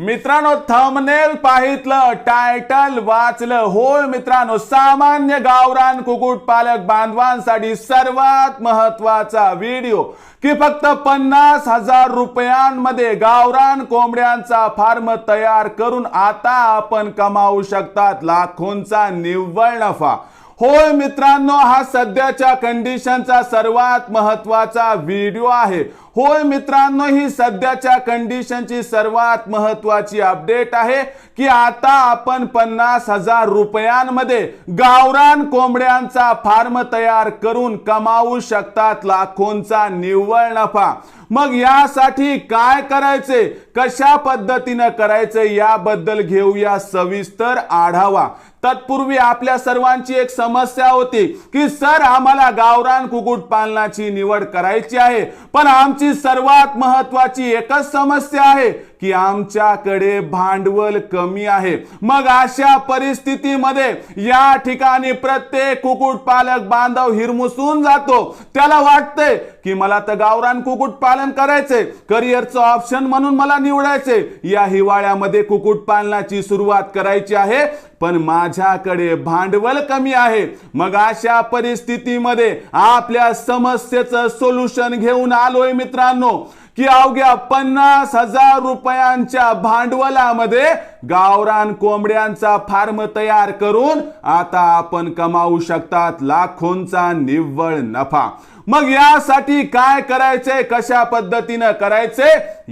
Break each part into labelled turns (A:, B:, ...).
A: मित्रांनो thumbnail पाहितलं title वाचलं. होय मित्रांनो सामान्य गावरान कुकुट पालक बांधवांसाठी सर्वात महत्त्वाचा व्हिडिओ की फक्त पन्नास हजार रुपयांमध्ये गावरान कोंबड्यांचा फार्म तयार करून आता आपण कमावू शकतात लाखोंचा निव्वळ नफा. होय मित्रांनो हा सध्याच्या कंडिशनचा सर्वात महत्त्वाचा व्हिडिओ आहे. होय मित्रांनो ही सध्याच्या कंडिशनची सर्वात महत्वाची अपडेट आहे की आता आपण पन्नास हजार रुपयांमध्ये गावरान कोंबड्यांचा फार्म तयार करून कमावू शकतात लाखोंचा निव्वळ नफा. मग यासाठी काय करायचे? कशा पद्धतीनं करायचे? याबद्दल घेऊया सविस्तर आढावा. तत्पूर्वी आपल्या सर्वांची एक समस्या होती की सर आम्हाला गावरान कुक्कुटपालनाची निवड करायची आहे पण आमची सर्वात महत्वाची एकच समस्या आहे. की आमच्याकडे भांडवल कमी आहे. मग अशा परिस्थितीमध्ये या ठिकाणी प्रत्येक कुक्कुटपालक बांधव हिरमुसून जातो. त्याला वाटतंय की मला तर गावरान कुक्कुटपालन करायचंय. करिअरचं ऑप्शन म्हणून मला निवडायचे या हिवाळ्यामध्ये कुक्कुटपालनाची सुरुवात करायची आहे पण माझ्याकडे भांडवल कमी आहे. मग अशा परिस्थितीमध्ये आपल्या समस्येचं सोल्युशन घेऊन आलोय मित्रांनो. की अवघ्या पन्नास हजार रुपयांच्या भांडवलामध्ये गावरान कोंबड्यांचा फार्म तयार करून आता आपण कमावू शकतात लाखोंचा निव्वळ नफा. मग यासाठी काय करायचंय कशा पद्धतीनं करायचे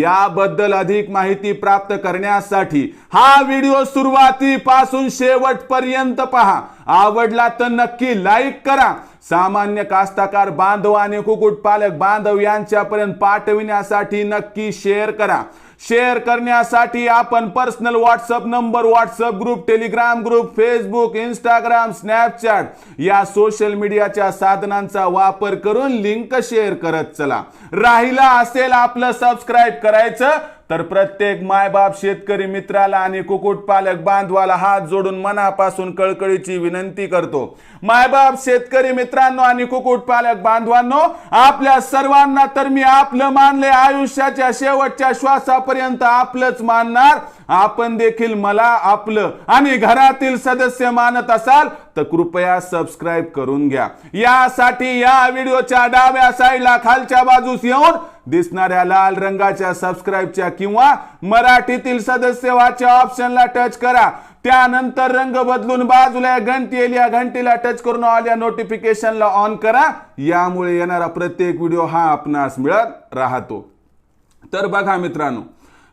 A: याबद्दल अधिक माहिती प्राप्त करण्यासाठी हा व्हिडिओ सुरुवातीपासून शेवटपर्यंत पहा. आवडला तर नक्की लाईक करा. सामान्य कास्ताकार बांधव आणि कुक्कुटपालक बांधव यांच्यापर्यंत पाठविण्यासाठी नक्की शेअर करा. शेअर करण्यासाठी आपण personal WhatsApp number WhatsApp group Telegram group Facebook Instagram Snapchat या सोशल मीडियाच्या साधनांचा वापर करून लिंक शेअर करत चला. राहिला असेल आपलं सबस्क्राईब करायचं तर प्रत्येक मायबाप शेतकरी मित्राला आणि कुक्कुटपालक बांधवाला हात जोडून मनापासून कळकळीची विनंती करतो. मायबाप शेतकरी मित्रांनो आणि कुक्कुटपालक बांधवांनो आपल्या सर्वांना तर मी आपलं मानले आयुष्याच्या शेवटच्या श्वासापर्यंत आपलंच मानणार. आपण देखील मला आपलं आणि घरातील सदस्य मानत असाल तर कृपया सबस्क्राईब करून घ्या. यासाठी या व्हिडिओच्या डाव्या साईडला खालच्या बाजूस येऊन दिसणाऱ्या लाल रंगाच्या सबस्क्राईबच्या किंवा मराठीतील सदस्यवाच्या ऑप्शनला टच करा. त्यानंतर रंग बदलून बाजूला घंटी येईल. या घंटीला टच करून ऑल या नोटिफिकेशनला ऑन करा. यामुळे येणारा प्रत्येक व्हिडिओ हा आपणास मिळत राहतो. तर बघा मित्रांनो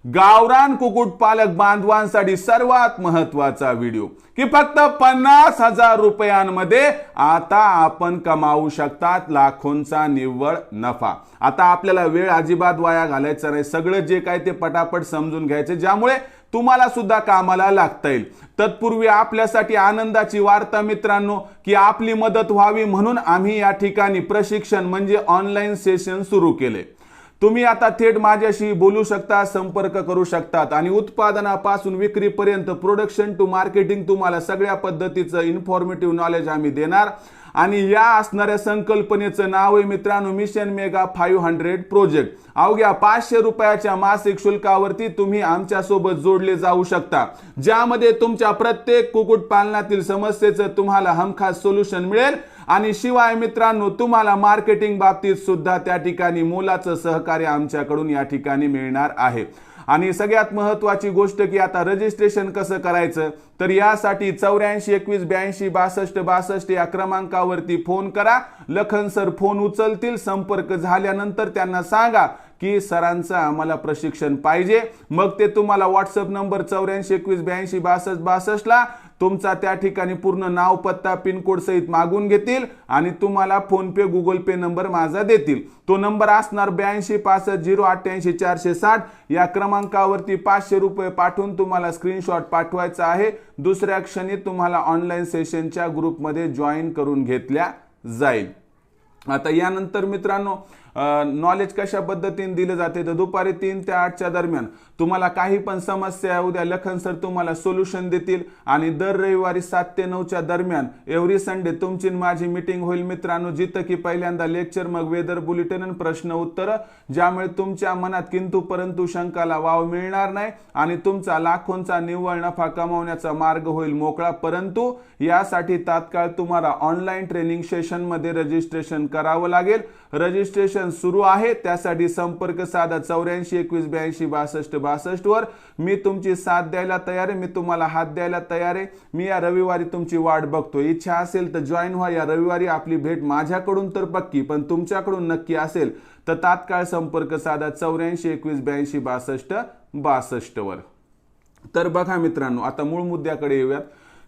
A: गावरान कुक्कुटपालक बांधवांसाठी सर्वात महत्त्वाचा व्हिडिओ. की फक्त पन्नास हजार रुपयांमध्ये आता आपण कमावू शकतात लाखोंचा निव्वळ नफा. आता आपल्याला वेळ अजिबात वाया घालायचा नाही. सगळं जे काय ते पटापट समजून घ्यायचे ज्यामुळे तुम्हाला सुद्धा कामाला लागता येईल. तत्पूर्वी आपल्यासाठी आनंदाची वार्ता मित्रांनो की आपली मदत व्हावी म्हणून आम्ही या ठिकाणी प्रशिक्षण म्हणजे ऑनलाईन सेशन सुरू केले. तुम्ही आता थेट माझ्याशी बोलू शकता संपर्क करू शकतात आणि उत्पादनापासून विक्रीपर्यंत प्रोडक्शन टू मार्केटिंग तुम्हाला सगळ्या पद्धतीचं इन्फॉर्मेटिव्ह नॉलेज आम्ही देणार. आणि या असणाऱ्या संकल्पनेचं नाव आहे मित्रांनो mission mega five hundred project अवघ्या पाचशे रुपयाच्या मासिक शुल्कावरती तुम्ही आमच्यासोबत जोडले जाऊ शकता. ज्यामध्ये तुमच्या प्रत्येक कुक्कुटपालनातील समस्येचं तुम्हाला हमखास सोल्युशन मिळेल. आणि शिवाय मित्रांनो तुम्हाला मार्केटिंग बाबतीत सुद्धा त्या ठिकाणी मोलाचं सहकार्य आमच्याकडून या ठिकाणी मिळणार आहे. आणि सगळ्यात महत्वाची गोष्ट की आता रजिस्ट्रेशन कसं करायचं? तर यासाठी चौऱ्याऐंशी एकवीस ब्याऐंशी बासष्ट बासष्ट या क्रमांकावरती फोन करा. लखन सर फोन उचलतील संपर्क झाल्यानंतर त्यांना सांगा की सरांचं आम्हाला प्रशिक्षण पाहिजे. मग ते तुम्हाला व्हॉट्सअप नंबर चौऱ्याऐंशी एकवीस ब्याऐंशी बासष्ट बासष्टला तुमचा त्या ठिकाणी पूर्ण नाव पत्ता पिनकोड सहित मागून घेतील आणि तुम्हाला फोनपे गुगल पे नंबर माझा देतील. तो नंबर असणार ब्याऐंशी पासष्ट झिरो अठ्ठ्याऐंशी चारशे साठ. या क्रमांकावरती पाचशे रुपये पाठवून तुम्हाला स्क्रीनशॉट पाठवायचा आहे. दुसऱ्या क्षणी तुम्हाला ऑनलाईन सेशनच्या ग्रुपमध्ये जॉईन करून घेतल्या जाईल. आता यानंतर मित्रांनो नॉलेज कशा पद्धतीने दिलं जाते? तर दुपारी तीन ते आठच्या दरम्यान. तुम्हाला काही पण समस्या आहे, उद्या लखन सर तुम्हाला सोल्युशन देतील. आणि दर रविवारी सात ते नऊच्या दरम्यान एव्हरी संडे तुमची माझी मीटिंग होईल. मित्रांनो जिथं की पहिल्यांदा लेक्चर मग वेदर बुलेटिन आणि प्रश्न उत्तर. ज्यामुळे तुमच्या मनात किंतु परंतु शंकाला वाव मिळणार नाही आणि तुमचा लाखोंचा निव्वळ नफा कमावण्याचा मार्ग होईल मोकळा. परंतु यासाठी तात्काळ तुम्हाला ऑनलाईन ट्रेनिंग सेशनमध्ये रजिस्ट्रेशन करावं लागेल. रजिस्ट्रेशन सुरू आहे. त्यासाठी संपर्क साधा चौऱ्याऐंशी एकवीस ब्याऐंशी बासष्ट बासष्ट वर. मी तुमची साथ द्यायला तयार आहे. मी तुम्हाला हात द्यायला तयार आहे. मी या रविवारी तुमची वाट बघतो इच्छा असेल तर जॉईन व्हा. या रविवारी आपली भेट माझ्याकडून तर पक्की पण तुमच्याकडून नक्की असेल तर तात्काळ संपर्क साधा चौऱ्याऐंशी एकवीस ब्याऐंशी बासष्ट बासष्ट वर. तर बघा मित्रांनो आता मूळ मुद्द्याकडे येऊयात.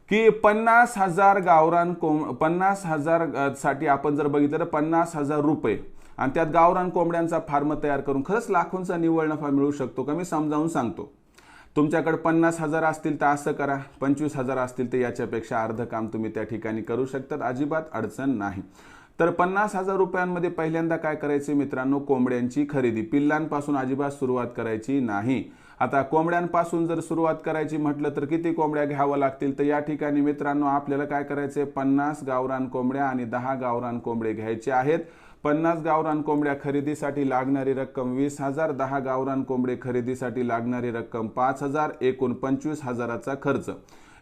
A: की पन्नास हजार गावरान कोंब पन्नास हजारसाठी आपण जर बघितलं तर पन्नास हजार रुपये. आणि त्यात गावरान कोंबड्यांचा फार्म तयार करून खरंच लाखोंचा निव्वळ नफा मिळू शकतो का मी समजावून सांगतो. तुमच्याकडे पन्नास हजार असतील तर असं करा पंचवीस हजार असतील तर याच्यापेक्षा अर्ध काम तुम्ही त्या ठिकाणी करू शकतात अजिबात अडचण नाही. तर पन्नास हजार रुपयांमध्ये पहिल्यांदा काय करायचे मित्रांनो? कोंबड्यांची खरेदी. पिल्लांपासून अजिबात सुरुवात करायची नाही. आता कोंबड्यांपासून जर सुरुवात करायची म्हटलं तर किती कोंबड्या घ्यावं लागतील? तर या ठिकाणी मित्रांनो आपल्याला काय करायचे पन्नास गावरान कोंबड्या आणि दहा गावरान कोंबडे घ्यायचे आहेत. पन्नास गावरान कोंबड्या खरेदीसाठी लागणारी रक्कम वीस हजार दहा गावरान कोंबडे खरेदीसाठी लागणारी रक्कम पाच हजार एकूण पंचवीस हजाराचा खर्च.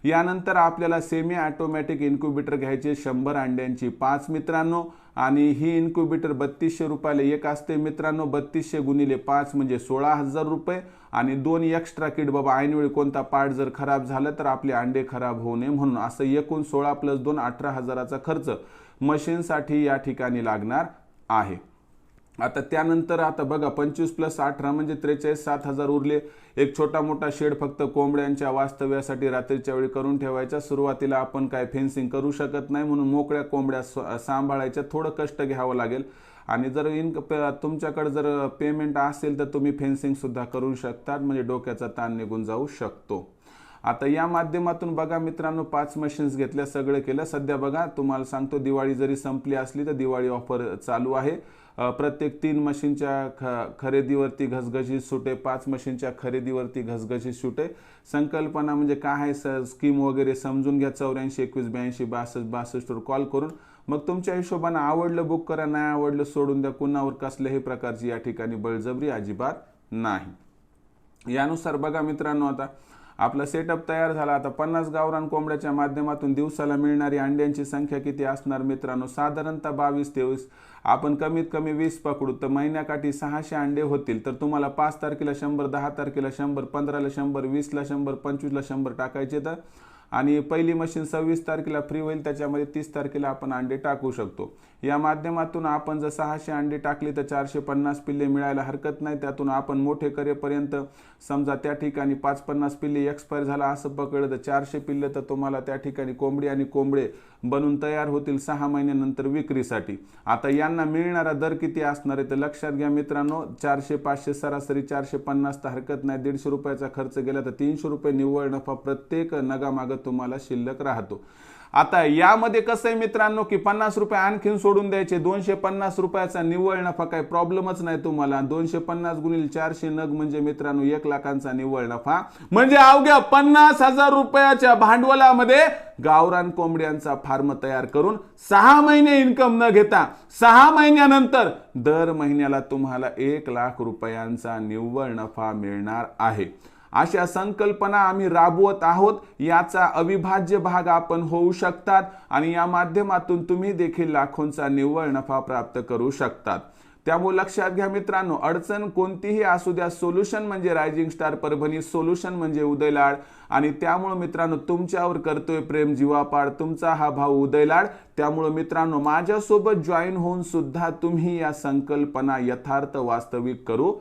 A: यानंतर आपल्याला सेमी ऑटोमॅटिक इन्क्युबेटर घ्यायचे शंभर अंड्यांची पाच मित्रांनो. आणि ही इन्क्युबेटर बत्तीसशे रुपयाला एक असते मित्रांनो. बत्तीसशे गुणिले पाच म्हणजे सोळा हजार रुपये. आणि दोन एक्स्ट्रा किट बाबा ऐनवेळी कोणता पार्ट जर खराब झाला तर आपले अंडे खराब होऊ नये म्हणून. असं एकूण सोळा प्लस दोन अठरा हजाराचा खर्च मशीनसाठी या ठिकाणी लागणार. आहे. आता त्यानंतर आता बघा पंचवीस प्लस अठरा म्हणजे त्रेचाळीस सात हजार उरले. एक छोटा मोठा शेड फक्त कोंबड्यांच्या वास्तव्यासाठी रात्रीच्या वेळी करून ठेवायचा. सुरुवातीला आपण काय फेन्सिंग करू शकत नाही म्हणून मोकळ्या कोंबड्या सांभाळायच्या. थोडं कष्ट घ्यावं लागेल. आणि जर इन प- तुमच्याकडे जर पेमेंट असेल तर तुम्ही फेन्सिंग सुद्धा करू शकतात. म्हणजे डोक्याचा ताण निघून जाऊ शकतो. आता या माध्यमातून बघा मित्रांनो पाच मशीन्स घेतल्या सगळं केलं. सध्या बघा तुम्हाला सांगतो दिवाळी जरी संपली असली तर दिवाळी ऑफर चालू आहे. प्रत्येक तीन मशीनच्या ख खरेदीवरती घसघशीत सुटे पाच मशीनच्या खरेदीवरती घसघशीत सुटे. संकल्पना म्हणजे काय आहे स स्कीम वगैरे समजून घ्या चौऱ्याऐंशी एकवीस ब्याऐंशी बासष्ट बासष्टवर कॉल करून. मग तुमच्या हिशोबानं आवडलं बुक करा नाही आवडलं सोडून द्या. कुणावर कसल्याही प्रकारची या ठिकाणी बळजबरी अजिबात नाही. यानुसार बघा मित्रांनो आता आपला सेटअप तयार झाला. आता पन्नास गावरान कोंबड्याच्या माध्यमातून दिवसाला मिळणारी अंड्यांची संख्या किती असणार मित्रांनो? साधारणतः बावीस तेवीस. आपण कमीत कमी वीस पकडू. तर महिन्याकाठी सहाशे अंडे होतील. तर तुम्हाला पाच तारखेला शंभर दहा तारखेला शंभर पंधराला शंभर वीसला शंभर पंचवीसला शंभर टाकायचे तर आणि पहिली मशीन सव्वीस तारखेला फ्री होईल त्याच्यामध्ये तीस तारखेला आपण अंडे टाकू शकतो. या माध्यमातून आपण जर सहाशे अंडे टाकली तर चारशे पन्नास पिल्ले मिळायला हरकत नाही. त्यातून आपण मोठे करेपर्यंत समजा त्या ठिकाणी पाच पन्नास पिल्ले एक्सपायर झाला असं पकडलं तर चारशे पिल्ले तर तुम्हाला त्या ठिकाणी कोंबडी आणि कोंबडे बनून तयार होतील सहा महिन्यानंतर विक्रीसाठी. आता यांना मिळणारा दर किती असणार आहे तर लक्षात घ्या मित्रांनो. चारशे पाचशे सरासरी चारशे पन्नास तर हरकत नाही. दीडशे रुपयाचा खर्च गेला तर तीनशे रुपये निव्वळ नफा प्रत्येक नगामागं तुम्हाला शिल्लक राहतो. आता यामध्ये कसं आहे मित्रांनो की पन्नास रुपये आणखीन सोडून द्यायचे दोनशे पन्नास रुपयाचा निव्वळ नफा काय प्रॉब्लेमच नाही तुम्हाला. दोनशे पन्नास गुणिले चारशे नग म्हणजे मित्रांनो एक लाखांचा निव्वळ नफा म्हणजे अवघ्या पन्नास हजार रुपयाच्या भांडवलामध्ये गावरान कोंबड्यांचा फार्म तयार करून सहा महिने इन्कम न घेता सहा महिन्यानंतर दर महिन्याला तुम्हाला एक लाख रुपयांचा निव्वळ नफा मिळणार आहे. अशा संकल्पना आम्ही राबवत आहोत याचा अविभाज्य भाग आपण होऊ शकतात आणि या माध्यमातून तुम्ही देखील लाखोंचा निव्वळ नफा प्राप्त करू शकतात. त्यामुळे लक्षात घ्या मित्रांनो अडचण कोणतीही असू द्या. सोल्युशन म्हणजे रायझिंग स्टार परभणी सोल्युशन म्हणजे उदयलाड आणि त्यामुळे मित्रांनो तुमच्यावर करतोय प्रेम जीवापाड. तुमचा हा भाऊ उदयलाड त्यामुळे मित्रांनो माझ्यासोबत जॉईन होऊन सुद्धा तुम्ही या संकल्पना यथार्थ वास्तविक करू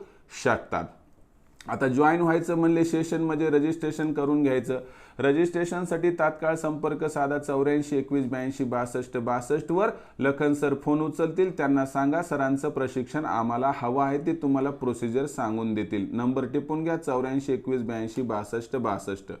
A: शकतात. आता जॉईन व्हायचं म्हणले सेशनमध्ये म्हणजे रजिस्ट्रेशन करून घ्यायचं. रजिस्ट्रेशनसाठी तात्काळ संपर्क साधा चौऱ्याऐंशी एकवीस ब्याऐंशी बासष्ट बासष्टवर लखन सर फोन उचलतील. त्यांना सांगा सरांचं प्रशिक्षण आम्हाला हवं आहे ते तुम्हाला प्रोसिजर सांगून देतील. नंबर टिपून घ्या चौऱ्याऐंशी एकवीस ब्याऐंशी बासष्ट बासष्ट.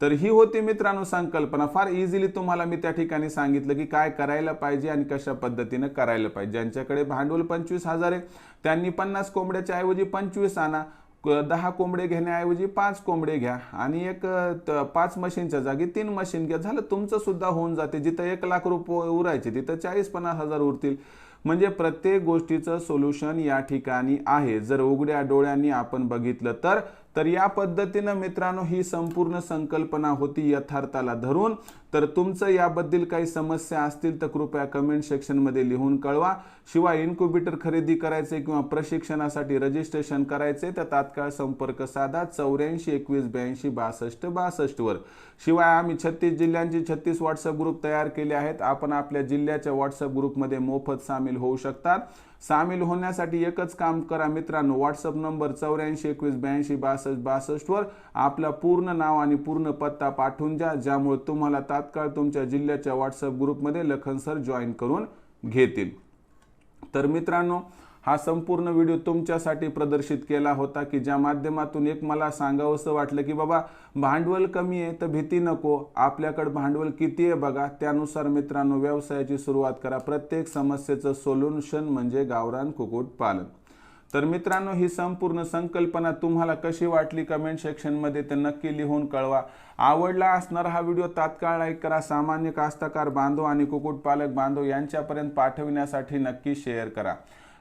A: तर ही होती मित्रांनो संकल्पना. फार इझिली तुम्हाला मी त्या ठिकाणी सांगितलं की काय करायला पाहिजे आणि कशा पद्धतीनं करायला पाहिजे. ज्यांच्याकडे भांडवल पंचवीस हजार आहे त्यांनी पन्नास कोंबड्याच्या ऐवजी पंचवीस आणा. दहा कोंबडे घेण्याऐवजी पाच कोंबडे घ्या आणि एक त- पाच मशीनच्या जागी तीन मशीन घ्या. झालं तुमचं सुद्धा होऊन जाते. जिथं एक लाख रुपये उरायचे तिथं चाळीस पन्नास हजार उरतील. म्हणजे प्रत्येक गोष्टीचं सोल्युशन या ठिकाणी आहे. जर उघड्या डोळ्यांनी आपण बघितलं तर तर या पद्धतीनं मित्रांनो ही संपूर्ण संकल्पना होती यथार्थाला धरून. तर तुमचं याबद्दल काही समस्या असतील तर कृपया कमेंट सेक्शनमध्ये लिहून कळवा. शिवाय इन्क्युबेटर खरेदी करायचे किंवा प्रशिक्षणासाठी रजिस्ट्रेशन करायचे तर तात्काळ संपर्क साधा चौऱ्याऐंशी एकवीस ब्याऐंशी बासष्ट बासष्टवर शिवाय आम्ही छत्तीस जिल्ह्यांचे छत्तीस व्हॉट्सअप ग्रुप तयार केले आहेत. आपण आपल्या जिल्ह्याच्या व्हॉट्सअप ग्रुपमध्ये मोफत सामील होऊ शकतात. सामील होण्यासाठी एकच काम करा मित्रांनो. व्हॉट्सअप नंबर चौऱ्याऐंशी एकवीस ब्याऐंशी बासष्ट बासष्टवर आपला पूर्ण नाव आणि पूर्ण पत्ता पाठवून द्या ज्यामुळे तुम्हाला तात्काळ तुमच्या जिल्ह्याच्या व्हॉट्सअप ग्रुपमध्ये लखन सर जॉईन करून घेतील. तर मित्रांनो हा संपूर्ण व्हिडिओ तुमच्यासाठी प्रदर्शित केला होता की ज्या माध्यमातून एक मला सांगावंसं वाटलं की बाबा भांडवल कमी आहे तर भीती नको आपल्याकडं भांडवल किती आहे बघा. त्यानुसार मित्रांनो व्यवसायाची सुरुवात करा. प्रत्येक समस्येचं सोल्युशन म्हणजे गावरान कुक्कुटपालन तर मित्रांनो ही संपूर्ण संकल्पना तुम्हाला कशी वाटली कमेंट सेक्शनमध्ये ते नक्की लिहून कळवा. आवडला असणारा हा व्हिडिओ तात्काळ लाईक करा. सामान्य कास्तकार बांधव आणि कुक्कुटपालक बांधव यांच्यापर्यंत पाठविण्यासाठी नक्की शेअर करा.